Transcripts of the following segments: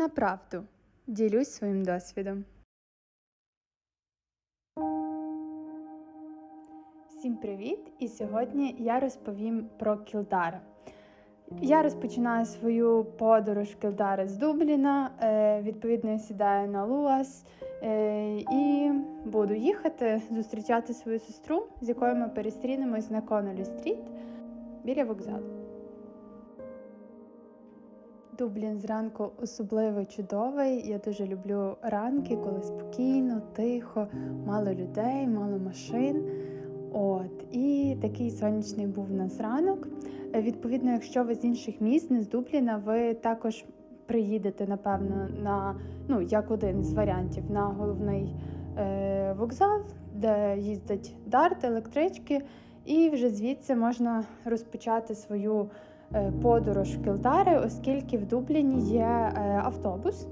Направду ділюсь своїм досвідом. Всім привіт! І сьогодні я розповім про Кілдара. Я розпочинаю свою подорож в Кілдари з Дубліна. е, Відповідно, я сідаю на Луас е, і буду їхати зустрічати свою сестру, з якою ми перестрінемось на Конолі Стріт біля вокзалу. Дублін зранку особливо чудовий. Я дуже люблю ранки, коли спокійно, тихо, мало людей, мало машин. От і такий сонячний був у нас ранок. Е, Відповідно, якщо ви з інших міст, не з Дубліна, ви також приїдете, напевно, на ну як один з варіантів на головний е, вокзал, де їздять дарт, електрички, і вже звідси можна розпочати свою подорож в Кілдари, оскільки в Дубліні є е, автобус,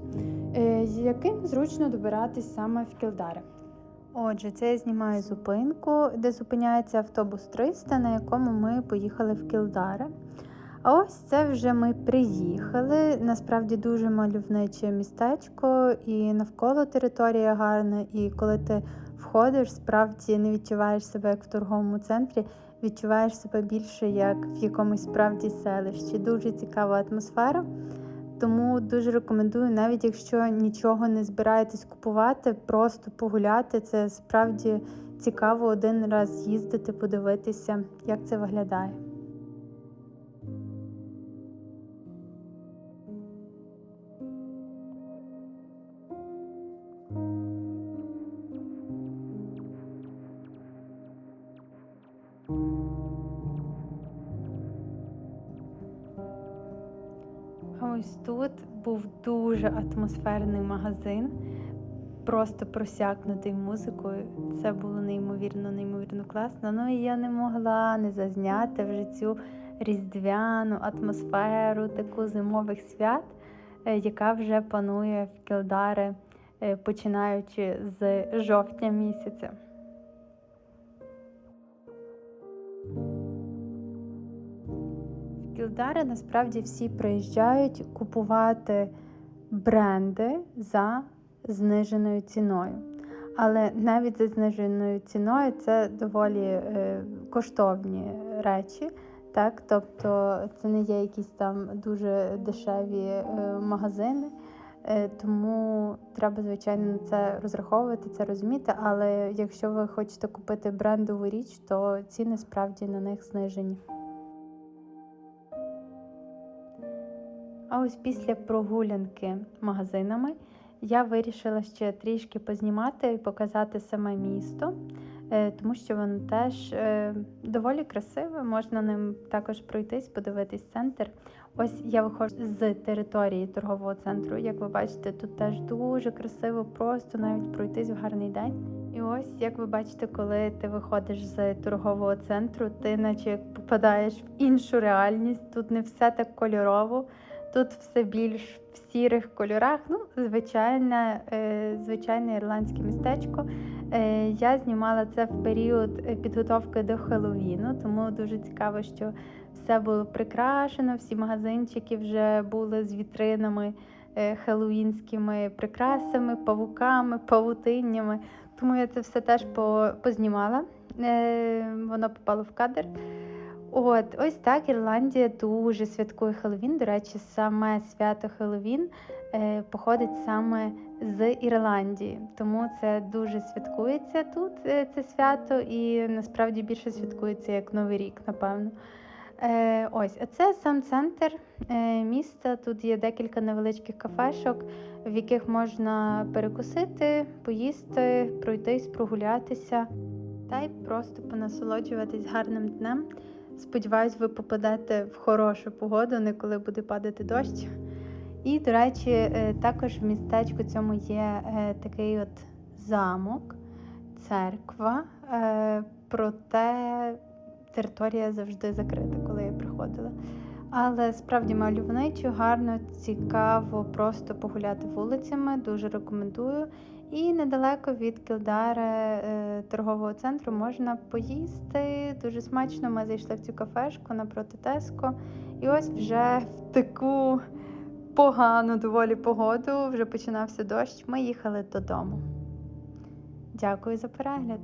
е, яким зручно добиратись саме в Кілдари. Отже, це я знімаю зупинку, де зупиняється автобус 300, на якому ми поїхали в Кілдари. А ось це вже ми приїхали. Насправді дуже мальовниче містечко, і навколо територія гарна. І коли ти входиш, справді не відчуваєш себе як в торговому центрі, відчуваєш себе більше як в якомусь справді селищі. Дуже цікава атмосфера. Тому дуже рекомендую, навіть якщо нічого не збираєтесь купувати, просто погуляти. Це справді цікаво один раз їздити, подивитися, як це виглядає. А ось тут був дуже атмосферний магазин, просто просякнутий музикою. Це було неймовірно, неймовірно класно. Ну і я не могла не зазняти вже цю різдвяну атмосферу, таку зимових свят, е, яка вже панує в Кілдари, е, починаючи з жовтня місяця. В Кілдари насправді всі приїжджають купувати бренди за зниженою ціною. Але навіть за зниженою ціною це доволі е, коштовні речі. Так? Тобто це не є якісь там дуже дешеві е, магазини. Е, Тому треба, звичайно, на це розраховувати, це розуміти. Але якщо ви хочете купити брендову річ, то ціни справді на них знижені. А ось після прогулянки магазинами я вирішила ще трішки познімати і показати саме місто, е, тому що воно теж е, доволі красиве, можна ним також пройтись, подивитись центр. Ось я виходжу з території торгового центру. Як ви бачите, тут теж дуже красиво, просто навіть пройтись в гарний день. І ось, як ви бачите, коли ти виходиш з торгового центру, ти наче як попадаєш в іншу реальність. Тут не все так кольорово. Тут все більш в сірих кольорах. Ну, звичайне, е, звичайне ірландське містечко. Е, я знімала це в період е, підготовки до Хеллоуіну, тому дуже цікаво, що все було прикрашено, всі магазинчики вже були з вітринами хеллоуінськими прикрасами, павуками, павутиннями. Тому я це все теж познімала. Воно попало в кадр. От, ось так Ірландія дуже святкує Хеллоуін. До речі, саме свято Хеллоуін е, походить саме з Ірландії. Тому це дуже святкується тут е, це свято, і насправді більше святкується як Новий рік, напевно. Е, ось, а це сам центр міста. Тут є декілька невеличких кафешок, в яких можна перекусити, поїсти, пройтись, прогулятися та й просто понасолоджуватись гарним днем. Сподіваюсь, ви попадете в хорошу погоду, не коли буде падати дощ. І, до речі, е, також в містечку цьому є е, такий от замок, церква. Е, Проте територія завжди закрита, коли я приходила. Але справді мальовничо, гарно, цікаво просто погуляти вулицями. Дуже рекомендую. І недалеко від Кілдари е, торгового центру можна поїсти. Дуже смачно. Ми зайшли в цю кафешку напроти Теско. І ось вже в таку погану доволі погоду, вже починався дощ, ми їхали додому. Дякую за перегляд.